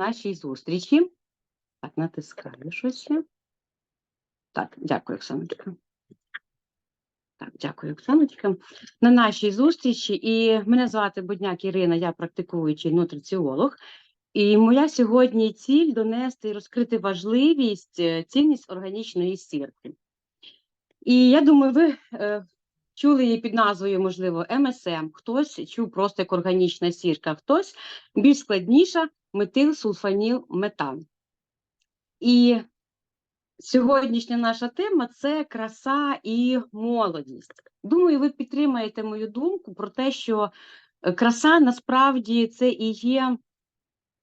нашій зустрічі. Так, натискаю щось. Так, дякую, Оксаночка. Так, дякую, Оксаночка. На нашій зустрічі. І мене звати Будняк Ірина, я практикуючий нутриціолог. І моя сьогодні ціль донести і розкрити важливість, е, цінність органічної сірки. І я думаю, ви е, чули її під назвою, можливо, МСМ, хтось чув просто як органічна сірка, хтось більш складніша метилсульфанілметан. І сьогоднішня наша тема це краса і молодість. Думаю, ви підтримаєте мою думку про те, що е, краса насправді це і є,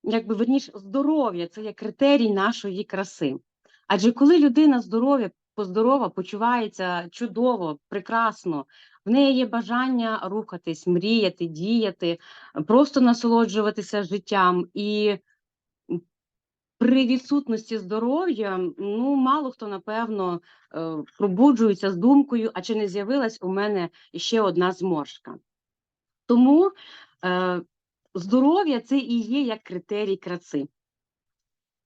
якби верніше, здоров'я, це є критерій нашої краси. Адже коли людина здоров'я, поздорова, почувається чудово, прекрасно, в неї є бажання рухатись, мріяти, діяти, просто насолоджуватися життям. І при відсутності здоров'я, ну мало хто напевно е, пробуджується з думкою, а чи не з'явилась у мене ще одна зморшка. Тому е, здоров'я це і є як критерій краси.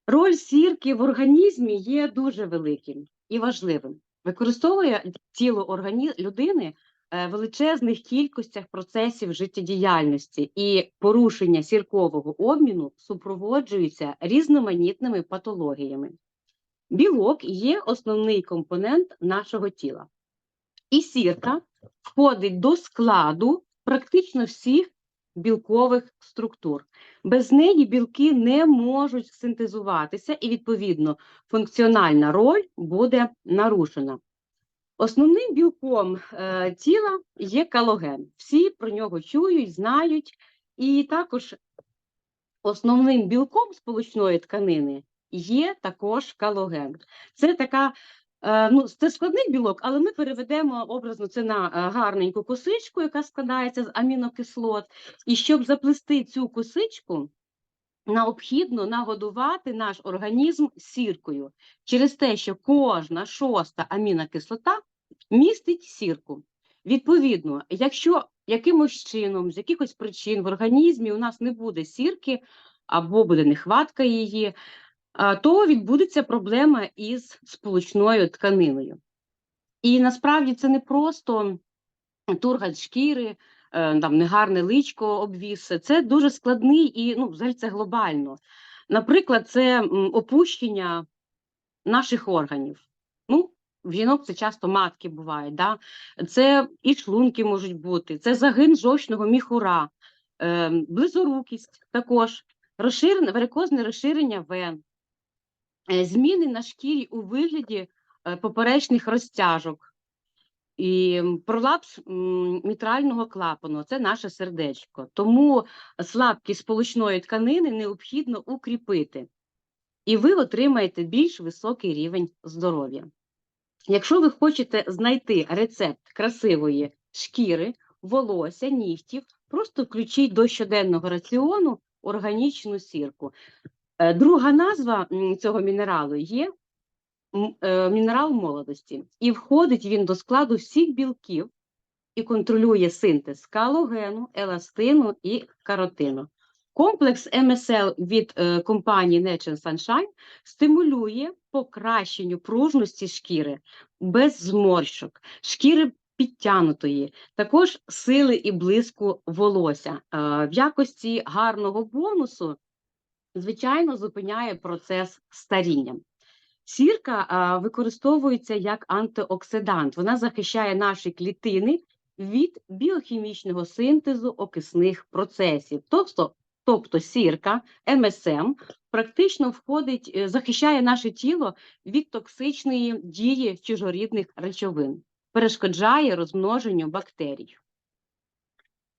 Роль сірки в організмі є дуже великим і важливим. Використовує тіло органі... людини величезних кількостях процесів життєдіяльності і порушення сіркового обміну супроводжуються різноманітними патологіями. Білок є основний компонент нашого тіла. І сірка входить до складу практично всіх білкових структур. Без неї білки не можуть синтезуватися, і, відповідно, функціональна роль буде нарушена. Основним білком е, тіла є калоген. Всі про нього чують, знають, і також основним білком сполучної тканини є також калоген. Це така Е, ну, це складний білок, але ми переведемо образно це на е, гарненьку косичку, яка складається з амінокислот. І щоб заплести цю косичку, необхідно нагодувати наш організм сіркою через те, що кожна шоста амінокислота містить сірку. Відповідно, якщо якимось чином, з якихось причин в організмі у нас не буде сірки або буде нехватка її, то відбудеться проблема із сполучною тканиною. І насправді це не просто тургать шкіри, е, там негарне личко обвіс, це дуже складний і ну, взагалі це глобально. Наприклад, це опущення наших органів. В жінок це часто матки бувають, да? це і шлунки можуть бути, це загин жовчного міхура, е, близорукість також, розширене, варикозне розширення вен, Е, зміни на шкірі у вигляді е, поперечних розтяжок. І пролапс мітрального клапану це наше сердечко. Тому слабкість сполучної тканини необхідно укріпити, і ви отримаєте більш високий рівень здоров'я. Якщо ви хочете знайти рецепт красивої шкіри, волосся, нігтів, просто включіть до щоденного раціону органічну сірку. Е, друга назва цього мінералу є е, мінерал молодості, і входить він до складу всіх білків і контролює синтез калогену, еластину і каротину. Комплекс МСЛ від е, компанії Nature Sunshine стимулює покращенню пружності шкіри без зморщок, шкіри підтянутої, також сили і блиску волосся. В якості гарного бонусу звичайно, зупиняє процес старіння. Сірка а, використовується як антиоксидант. Вона захищає наші клітини від біохімічного синтезу окисних процесів. Тобто, тобто сірка, МСМ практично входить, е, захищає наше тіло від токсичної дії чужорідних речовин, перешкоджає розмноженню бактерій.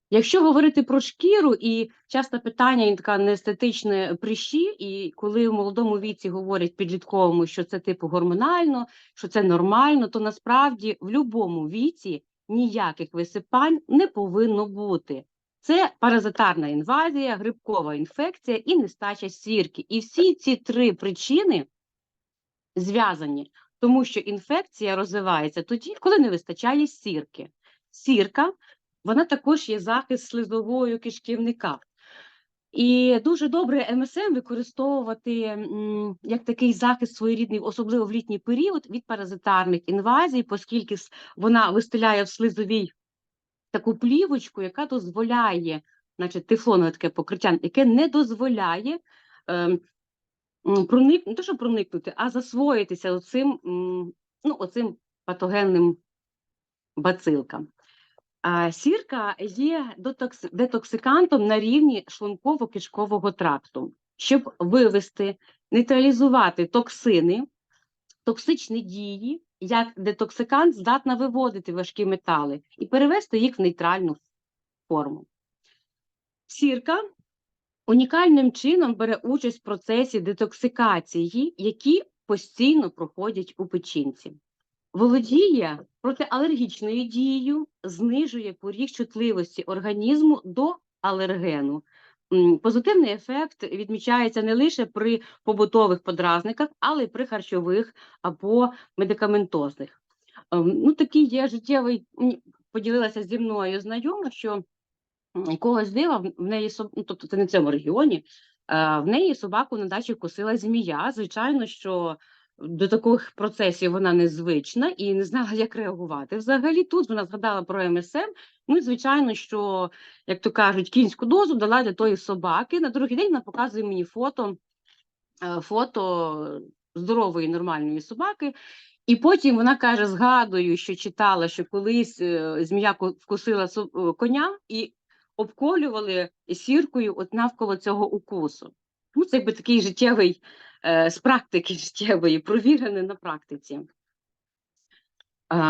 Якщо говорити про шкіру, і часто питання і така неестетичне прищі, і коли в молодому віці говорять підлітковому, що це типу гормонально, що це нормально, то насправді в будь-якому віці ніяких висипань не повинно бути. Це паразитарна інвазія, грибкова інфекція і нестача сірки. І всі ці три причини зв'язані, тому що інфекція розвивається тоді, коли не вистачає сірки. Сірка вона також є захист слизовою кишківника. І дуже добре МСМ використовувати як такий захист своєрідний, особливо в літній період, від паразитарних інвазій, оскільки вона вистеляє в слизовій таку плівочку, яка дозволяє, значить, тефлонове таке покриття, яке не дозволяє м, проник, не то, що проникнути, а засвоїтися оцим, ну, оцим патогенним бацилкам. А сірка є детоксикантом на рівні шлунково-кишкового тракту, щоб вивести, нейтралізувати токсини, токсичні дії, як детоксикант здатна виводити важкі метали і перевести їх в нейтральну форму. Сірка унікальним чином бере участь в процесі детоксикації, які постійно проходять у печінці. Володіє протиалергічною дією, знижує поріг чутливості організму до алергену. Позитивний ефект відмічається не лише при побутових подразниках, але й при харчових або медикаментозних. Ем, Ну, такий є життєвий, поділилася зі мною знайома, що м, якогось дива в неї ну, тобто це не в цьому регіоні. е, В неї собаку на дачі косила змія. Звичайно, що до таких процесів вона незвична і не знала, як реагувати. Взагалі, тут вона згадала про МСМ. Ну звичайно, що, як то кажуть, кінську дозу дала для тої собаки. На другий день вона показує мені фото, е, фото здорової нормальної собаки. І потім вона каже: згадую, що читала, що колись е, змія вкусила е, коня і обколювали сіркою от навколо цього укусу. Ну, це якби такий життєвий з практики життєвої, провірений на практиці.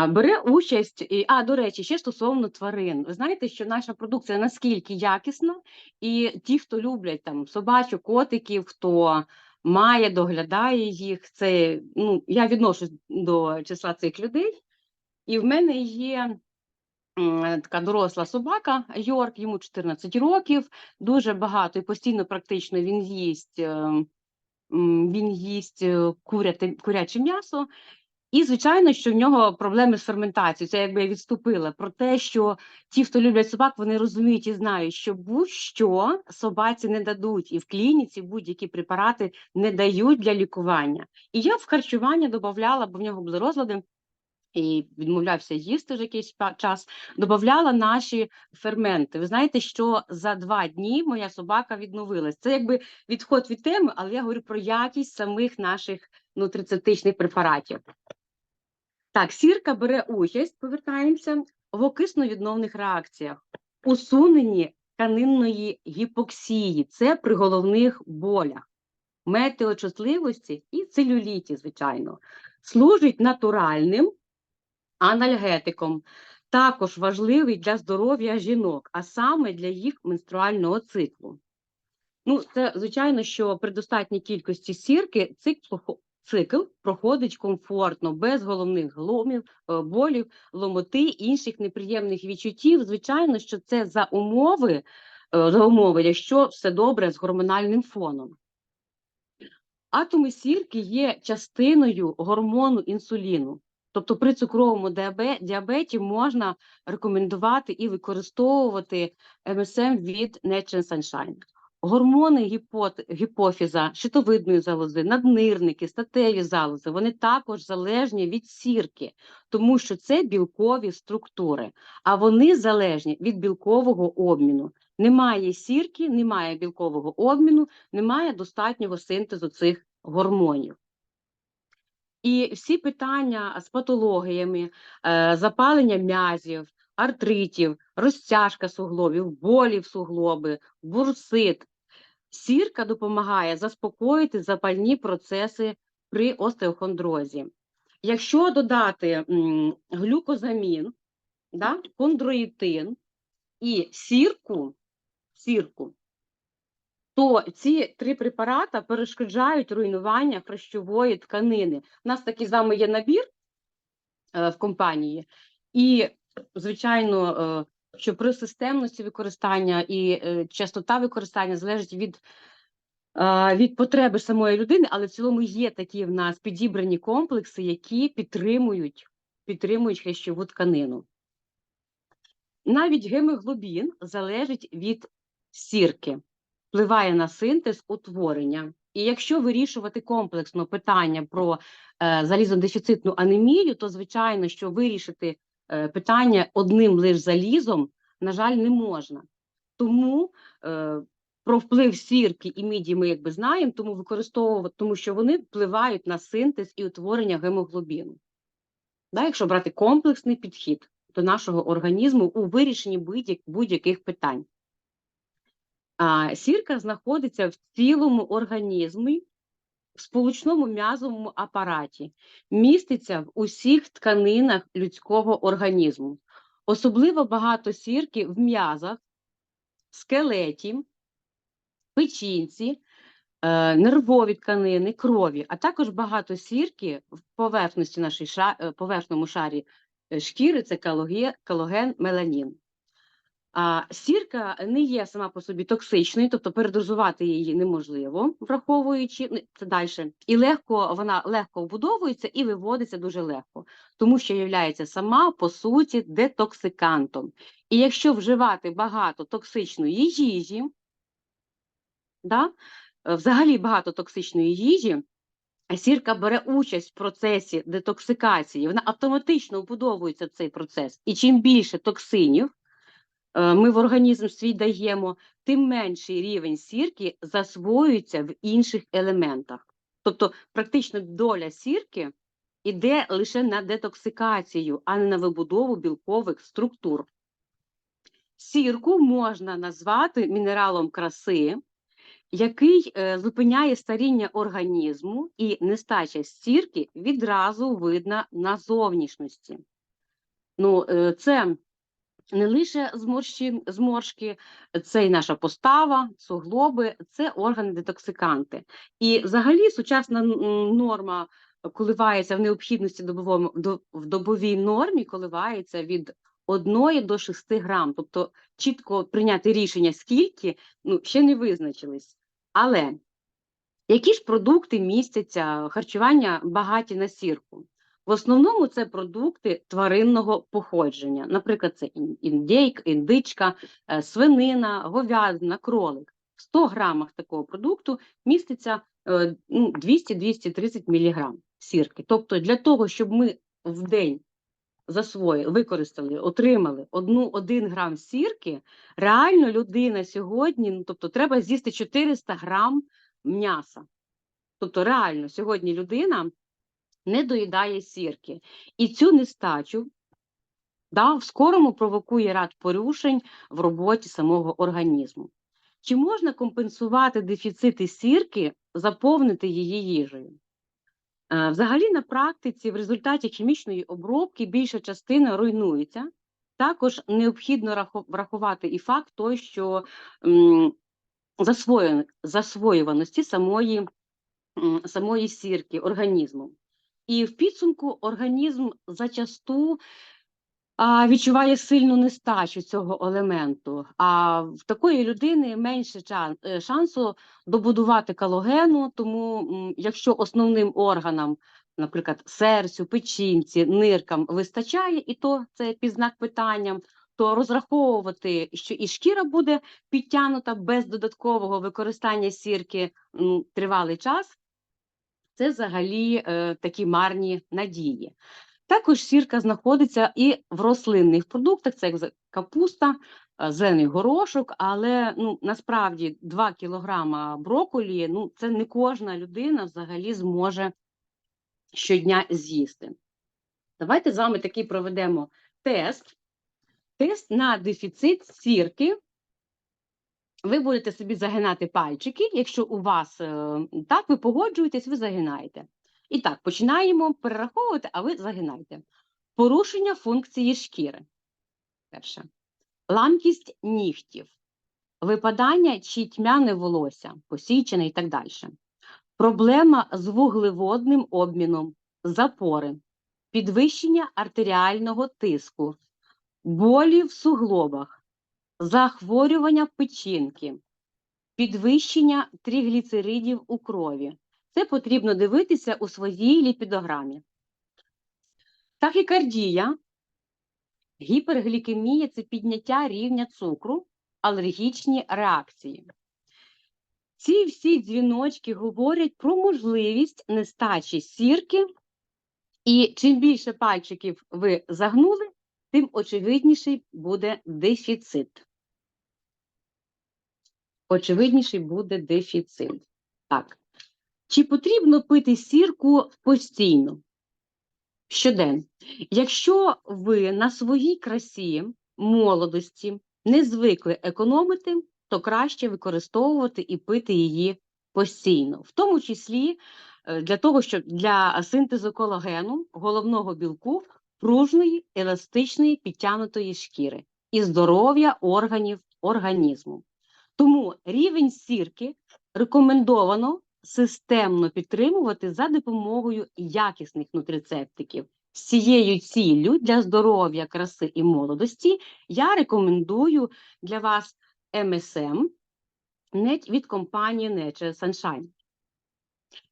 Бере участь, і, а до речі, ще стосовно тварин. Ви знаєте, що наша продукція наскільки якісна, і ті, хто люблять там собачок, котиків, хто має, доглядає їх, це ну я відношусь до числа цих людей. І в мене є така доросла собака Йорк, йому 14 років, дуже багато і постійно практично він їсть. Він їсть е, куряте, куряче м'ясо, і, звичайно, що в нього проблеми з ферментацією. Це якби я відступила про те, що ті, хто люблять собак, вони розуміють і знають, що будь-що собаці не дадуть, і в клініці будь-які препарати не дають для лікування. І я в харчування додавала, бо в нього були розлади. І відмовлявся їсти вже якийсь час, додавала наші ферменти. Ви знаєте, що за два дні моя собака відновилась. Це якби відход від теми, але я говорю про якість самих наших нутрицептичних препаратів. Так, сірка бере участь, повертаємося в окисно-відновних реакціях, усуненні тканинної гіпоксії, це при головних болях, метеочутливості і целюліті, звичайно, служить натуральним анальгетиком, також важливий для здоров'я жінок, а саме для їх менструального циклу. Ну, це звичайно, що при достатній кількості сірки цикл, цикл проходить комфортно, без головних гломів, е, болів, ломоти, інших неприємних відчуттів. Звичайно, що це за умови, е, за умови, якщо все добре з гормональним фоном. Атоми сірки є частиною гормону інсуліну. Тобто при цукровому діабеті можна рекомендувати і використовувати МСМ від Natural Sunshine. Гормони гіпофіза, щитовидної залози, наднирники, статеві залози, вони також залежні від сірки, тому що це білкові структури, а вони залежні від білкового обміну. Немає сірки, немає білкового обміну, немає достатнього синтезу цих гормонів. І всі питання з патологіями, е, запалення м'язів, артритів, розтяжка суглобів, болі в суглоби, бурсит. Сірка допомагає заспокоїти запальні процеси при остеохондрозі. Якщо додати глюкозамін, да, хондроїтин і сірку, сірку, то ці три препарати перешкоджають руйнування хрящової тканини. У нас такий з вами є набір е, в компанії, і, звичайно, е, що при системності використання і е, частота використання залежить від, е, від потреби самої людини, але в цілому є такі в нас підібрані комплекси, які підтримують, підтримують хрящову тканину. Навіть гемоглобін залежить від сірки. Впливає на синтез утворення. І якщо вирішувати комплексно питання про е, залізодефіцитну анемію, то звичайно, що вирішити е, питання одним лише залізом, на жаль, не можна. Тому е, про вплив сірки і міді ми якби знаємо, тому використовувати, тому що вони впливають на синтез і утворення гемоглобіну. Да, якщо брати комплексний підхід до нашого організму у вирішенні будь-яких питань. А, Сірка знаходиться в цілому організмі, в сполучному м'язовому апараті, міститься в усіх тканинах людського організму. Особливо багато сірки в м'язах, скелеті, печінці, е, нервові тканини, крові, а також багато сірки в поверхності ша, е, поверхному шарі е, шкіри це калоген меланін. А сірка не є сама по собі токсичною, тобто передозувати її неможливо, враховуючи ну, це далі, і легко вона легко вбудовується і виводиться дуже легко, тому що є сама по суті детоксикантом. І якщо вживати багато токсичної їжі, да, взагалі багато токсичної їжі, сірка бере участь в процесі детоксикації, вона автоматично вбудовується в цей процес. І чим більше токсинів, Е, ми в організм свій даємо, тим менший рівень сірки засвоюється в інших елементах. Тобто, практично доля сірки йде лише на детоксикацію, а не на вибудову білкових структур. Сірку можна назвати мінералом краси, який е, зупиняє старіння організму, і нестача сірки відразу видна на зовнішності. Ну, е, Це не лише зморщин, зморшки, це і наша постава, суглоби, це органи детоксиканти. І взагалі сучасна норма коливається в необхідності добовому, в добовій нормі, коливається від 1 до 6 грам. Тобто чітко прийняти рішення, скільки ну, ще не визначились. Але які ж продукти містяться харчування багаті на сірку? В основному це продукти тваринного походження. Наприклад, це індейк, індичка, е, свинина, говядина, кролик. В 100 грамах такого продукту міститься 200-230 е, ну, мг сірки. Тобто, для того, щоб ми в день засвоїли, використали, отримали один грам сірки, реально людина сьогодні, ну, тобто, треба з'їсти 400 грам м'яса. Тобто, реально, сьогодні людина не доїдає сірки. І цю нестачу да, в скорому провокує ряд порушень в роботі самого організму. Чи можна компенсувати дефіцити сірки, заповнити її їжею? Е, взагалі, на практиці, в результаті хімічної обробки більша частина руйнується. Також необхідно врахувати і факт той, що засвоюваності самої самої сірки організму. І в підсумку організм зачасту а, відчуває сильну нестачу цього елементу. А в такої людини менше е, шансу добудувати калогену, тому якщо основним органам, наприклад, серцю, печінці, ниркам вистачає, і то це пізнак питанням. То розраховувати, що і шкіра буде підтягнута без додаткового використання сірки ну, тривалий час, це взагалі е, такі марні надії. Також сірка знаходиться і в рослинних продуктах, це як капуста, е, зелений горошок, але ну, насправді 2 кілограма броколі ну, це не кожна людина взагалі зможе щодня з'їсти. Давайте з вами такий проведемо тест. Тест на дефіцит сірки ви будете собі загинати пальчики, якщо у вас е, так, ви погоджуєтесь, ви загинаєте. І так, починаємо перераховувати, а ви загинаєте. Порушення функції шкіри. Перше. Ламкість нігтів, випадання чи тьмяне волосся, посічене і так далі. Проблема з вуглеводним обміном, запори, підвищення артеріального тиску, болі в суглобах, захворювання печінки, підвищення тригліцеридів у крові. Це потрібно дивитися у своїй ліпідограмі. Тахікардія, гіперглікемія це підняття рівня цукру, алергічні реакції. ці всі дзвіночки говорять про можливість нестачі сірки, і чим більше пальчиків ви загнули, тим очевидніший буде дефіцит. Очевидніший буде дефіцит. Так. Чи потрібно пити сірку постійно? Щоденно. Якщо ви на своїй красі, молодості не звикли економити, то краще використовувати і пити її постійно, в тому числі е, для того, щоб для синтезу колагену, головного білку, пружної, еластичної, підтягнутої шкіри і здоров'я органів організму. Тому рівень сірки рекомендовано системно підтримувати за допомогою якісних нутрицептиків. З цією ціллю для здоров'я, краси і молодості я рекомендую для вас МСМ від компанії Nature Sunshine.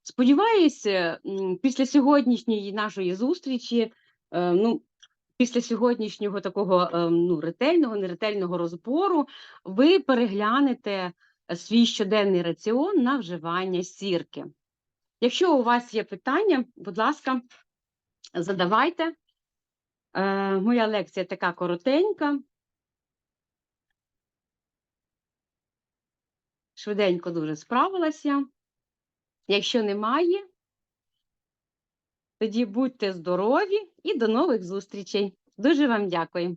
Сподіваюся, після сьогоднішньої нашої зустрічі, ну, після сьогоднішнього такого е, ну, ретельного, неретельного розбору, ви переглянете свій щоденний раціон на вживання сірки. Якщо у вас є питання, будь ласка, задавайте. Е, моя лекція така коротенька. Швиденько дуже справилася. Якщо немає, тоді будьте здорові і до нових зустрічей. Дуже вам дякую.